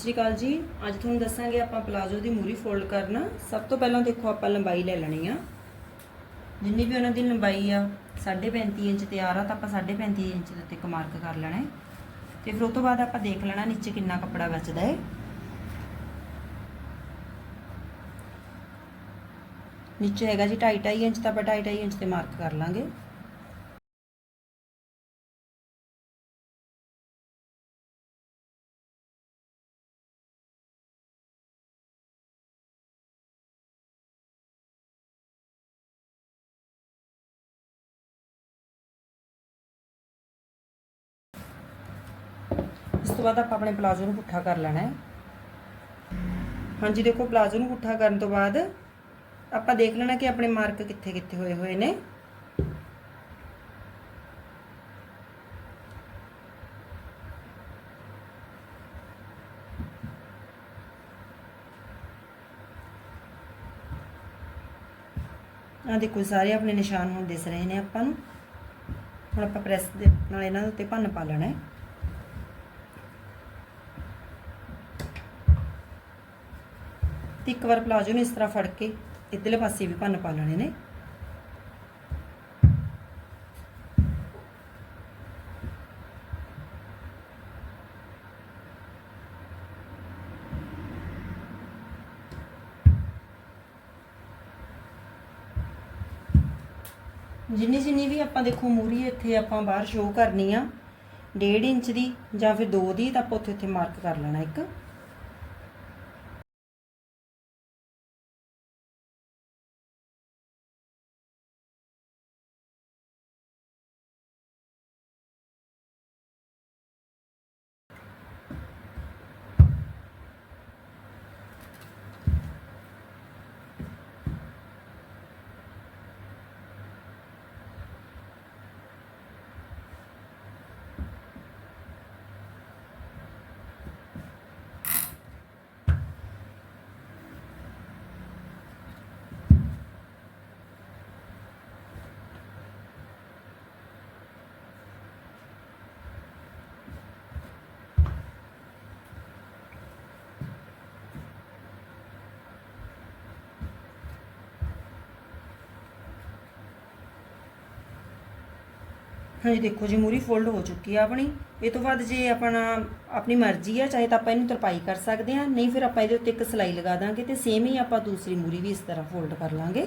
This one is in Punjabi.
ਸ਼੍ਰੀ ਅਕਾਲ ਜੀ। ਅੱਜ ਤੁਹਾਨੂੰ ਦੱਸਾਂਗੇ ਆਪਾਂ ਪਲਾਜ਼ੋ ਦੀ ਮੂਰੀ ਫੋਲਡ ਕਰਨਾ। ਸਭ ਤੋਂ ਪਹਿਲਾਂ ਦੇਖੋ, ਆਪਾਂ ਲੰਬਾਈ ਲੈ ਲੈਣੀ ਆ। ਜਿੰਨੀ ਵੀ ਉਹਨਾਂ ਦੀ ਲੰਬਾਈ ਆ 35.5 ਇੰਚ ਤਿਆਰ ਆ ਤਾਂ ਆਪਾਂ 35.5 ਇੰਚ ਦੇ ਉੱਤੇ ਇੱਕ ਮਾਰਕ ਕਰ ਲੈਣਾ ਹੈ। ਤੇ ਫਿਰ ਉਸ ਤੋਂ ਬਾਅਦ ਆਪਾਂ ਦੇਖ ਲੈਣਾ ਨੀਚੇ ਕਿੰਨਾ ਕੱਪੜਾ ਬਚਦਾ ਹੈ। ਨੀਚੇ ਹੈਗਾ ਜੀ 2.5 ਇੰਚ ਤਾਂ ਆਪਾਂ 2.5 ਇੰਚ ਤੇ ਮਾਰਕ ਕਰ ਲਾਂਗੇ। ਉਸ ਤੋਂ ਬਾਅਦ ਆਪਾਂ ਆਪਣੇ ਪਲਾਜ਼ੋ ਨੂੰ ਪੁੱਠਾ ਕਰ ਲੈਣਾ ਹੈ। ਹਾਂਜੀ, ਦੇਖੋ, ਪਲਾਜ਼ੋ ਨੂੰ ਪੁੱਠਾ ਕਰਨ ਤੋਂ ਬਾਅਦ ਆਪਾਂ ਦੇਖ ਲੈਣਾ ਕਿ ਆਪਣੇ ਮਾਰਕ ਕਿੱਥੇ ਕਿੱਥੇ ਹੋਏ ਹੋਏ ਨੇ। ਆ ਦੇਖੋ, ਸਾਰੇ ਆਪਣੇ ਨਿਸ਼ਾਨ ਹੁਣ ਦਿਸ ਰਹੇ ਨੇ ਆਪਾਂ ਨੂੰ। ਹੁਣ ਆਪਾਂ ਪ੍ਰੈਸ ਦੇ ਨਾਲ ਇਹਨਾਂ ਦੇ ਉੱਤੇ ਭੰਨ ਪਾ ਲੈਣਾ ਹੈ। ਤੇ ਇੱਕ ਵਾਰ ਪਲਾਜੋ ਨੂੰ ਇਸ ਤਰ੍ਹਾਂ ਫੜ ਕੇ ਇਧਰਲੇ ਪਾਸੇ ਵੀ ਭੰਨ ਪਾ ਲੈਣੇ ਨੇ। ਜਿੰਨੀ ਜਿੰਨੀ ਵੀ ਆਪਾਂ ਦੇਖੋ ਮੂਰੀ ਇੱਥੇ ਆਪਾਂ ਬਾਹਰ ਸ਼ੋਅ ਕਰਨੀ ਆ 1.5 ਇੰਚ ਦੀ ਜਾਂ ਫਿਰ 2 ਦੀ, ਤਾਂ ਆਪਾਂ ਉੱਥੇ ਉੱਥੇ ਮਾਰਕ ਕਰ ਲੈਣਾ ਇੱਕ। ਹਾਂਜੀ ਦੇਖੋ ਜੀ, ਮੂਰੀ ਫੋਲਡ ਹੋ ਚੁੱਕੀ ਆ ਆਪਣੀ। ਇਹ ਤੋਂ ਬਾਅਦ ਜੇ ਆਪਣਾ, ਆਪਣੀ ਮਰਜ਼ੀ ਆ, ਚਾਹੇ ਤਾਂ ਆਪਾਂ ਇਹਨੂੰ ਤਰਪਾਈ ਕਰ ਸਕਦੇ ਹਾਂ ਨਹੀਂ ਫਿਰ ਆਪਾਂ ਇਹਦੇ ਉੱਤੇ ਇੱਕ ਸਲਾਈ ਲਗਾ ਦਾਂਗੇ ਤੇ ਸੇਮ ਹੀ ਆਪਾਂ ਦੂਸਰੀ ਮੂਰੀ ਵੀ ਇਸ ਤਰ੍ਹਾਂ ਫੋਲਡ ਕਰ ਲਾਂਗੇ।